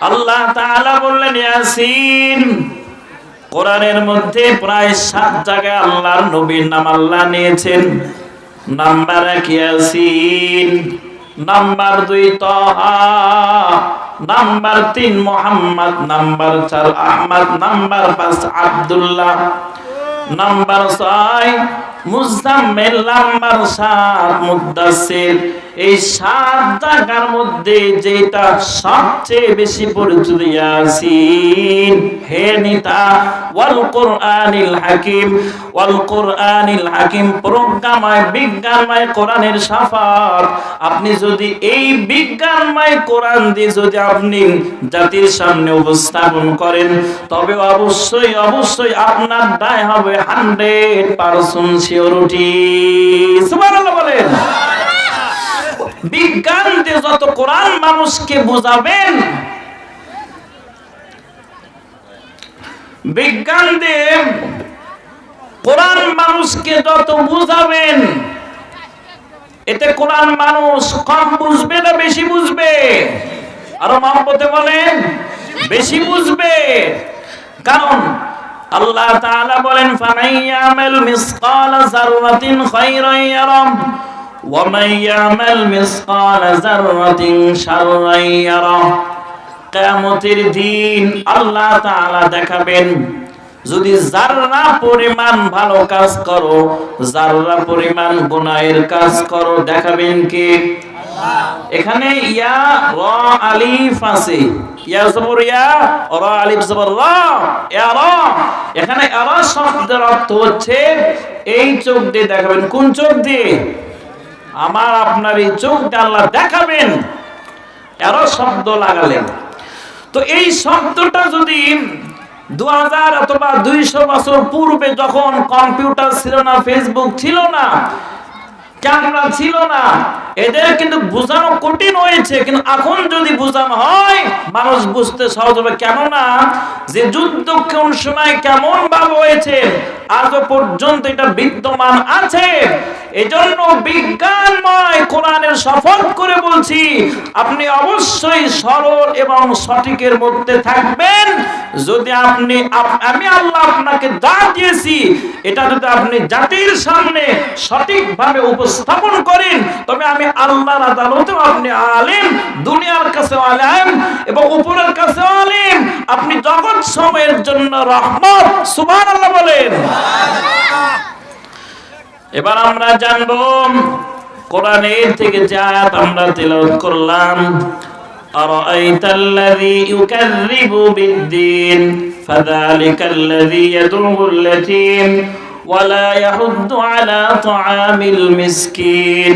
আল্লাহ তাআলা বললেন, ইয়াসিন, কোরআনের মধ্যে প্রায় সাত জায়গায় আল্লাহর নবীর নাম আল্লাহ নিয়েছেন। নাম্বার এক, ইয়াসিন। নাম্বার দুই, তহা। নাম্বার তিন, মোহাম্মদ। নাম্বার চার, আহমদ। নাম্বার পাঁচ, আব্দুল্লাহ। নাম্বার ছয় মুজাম্মেল নাম্বার সাত মুদাসির এই সাত জায়গার মধ্যে যেটা সবচেয়ে বেশি পরিচিত ইয়াসিন হে নিতা, ওয়াল কোরআনিল হাকিম, ওয়াল কোরআনিল হাকিম প্রজ্ঞাময়, বিজ্ঞানময় কোরআনের সাফাত। আপনি যদি এই বিজ্ঞানময় কোরআন দিয়ে যদি আপনি জাতির সামনে উপস্থাপন করেন, তবে অবশ্যই অবশ্যই আপনার দায় হবে হান্ড্রেড পার্সেন্ট বিজ্ঞান যত কোরআন মানুষকে বুঝাবেন বিজ্ঞান দিয়ে কোরআন মানুষকে যত বুঝাবেন, এতে কোরআন মানুষ কম বুঝবে না বেশি বুঝবে? আরও মহব্বতে বলেন, বেশি বুঝবে। কারণ আল্লাহ তাআলা বলেন ফামাইয়ামাল মিসকালা যাররাতিন খায়রান ইয়ারা ওয়া মাইয়ামাল মিসকালা যাররাতিন শাররান ইয়ারা কিয়ামতের দিন আল্লাহ তাআলা দেখাবেন, যদি যাররা পরিমাণ ভালো কাজ করো, যাররা পরিমাণ গুনাহের কাজ করো, দেখাবেন কে? এখানে ইয়া র আলিফ আছে। ইয়া জবর ইয়া র আলিফ ইয়া র। এখানে আরা শব্দের অর্থ হচ্ছে, এই চোখ দিয়ে দেখাবেন। কোন চোখ দিয়ে? আমার, আপনার এই চোখটা আল্লাহ দেখাবেন। এরো শব্দ লাগালেন। তো এই শব্দটা যদি দু হাজার অথবা দুইশো বছর পূর্বে যখন কম্পিউটার ছিল না, ফেসবুক ছিল না, ক্যামেরা ছিল না এদের কিন্তু বোঝানো কঠিন হয়েছে, কিন্তু এখন যদি বোঝানো হয়, মানুষ বুঝতে সহজ হবে। কেননা, যে যুদ্ধ কোন সময় কেমন ভাবে হয়েছে আজও পর্যন্ত এটা বিদ্যমান আছে। এজন্য বিজ্ঞানময় কোরআনের শপথ করে বলছি, আপনি অবশ্যই সরল এবং সঠিকের মধ্যে থাকবেন। যদি আপনি আমি আল্লাহ আপনাকে যা দিয়েছি, এটা যদি আপনি জাতির সামনে সঠিকভাবে উপস্থাপন করেন, তবে আমি আল্লাহর আদালতেও আপনি আলেম, দুনিয়ার কাছে আলেম এবং উপরের কাছে আলেম। আপনি জগৎ সময়ের জন্য রহমত সুবহানাল্লাহ বলেন এবার আমরা জানব কোরআনের থেকে যে আয়াত আমরা তেলাওয়াত করলাম أرأيت الذي يكذب بالدين فذلك الذي يدعو اليتيم ولا يحض على طعام المسكين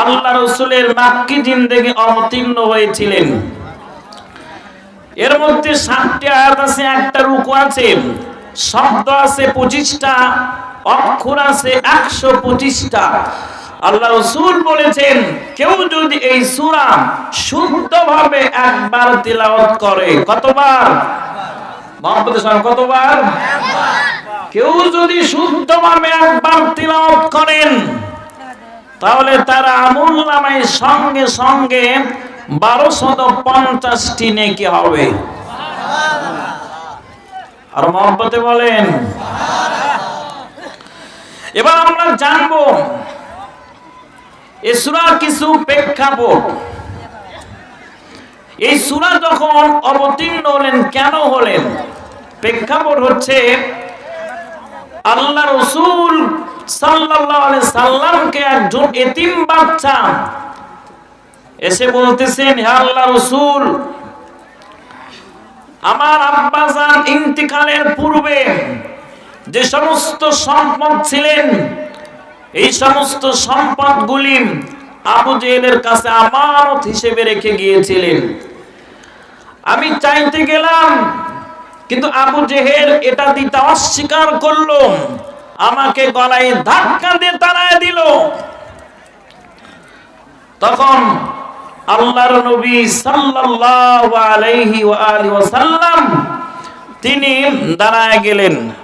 আল্লাহ রসুলের মাক্কি জিন্দেগি অবতীর্ণ হয়েছিলেন। এর মধ্যে সাতটি আয়াত আছে একটা রুকু আছে শব্দ আছে পঁচিশটা অক্ষর আছে একশো পঁচিশটা। আল্লাহ রসুল বলেছেন কেউ যদি এই সুরা শুদ্ধভাবে একবার তিলাওয়াত করে কতবার? কতবার? কেউ যদি শুদ্ধভাবে একবার তিলাওয়াত করেন তাহলে তার আমুল নামায় সঙ্গে সঙ্গে বারোশত পঞ্চাশটি নেকি হবে। আর মহব্বতে বলেন, এবার আমরা জানব, এ সুরার কিছু প্রেক্ষাপট। এই সুরা যখন অবতীর্ণ হলেন, কেন হলেন? প্রেক্ষাপট হচ্ছে, আল্লাহ রসুল আমার আব্বাজান ইন্তিকালের পূর্বে যে সমস্ত সম্পদ ছিলেন, এই সমস্ত সম্পদগুলি আবু জেহেলের কাছে আমানত হিসেবে রেখে গিয়েছিলেন। আমি চাইতে গেলাম, কিন্তু আবু জেহেল এটা দিতে অস্বীকার করল। আমাকে গলায় ধাক্কা দিয়ে তাড়ায় দিল। তখন আল্লাহর নবী সাল্লাল্লাহু আলাইহি ওয়া আলিহি ওয়াসাল্লাম তিনি দাঁড়ায় গেলেন।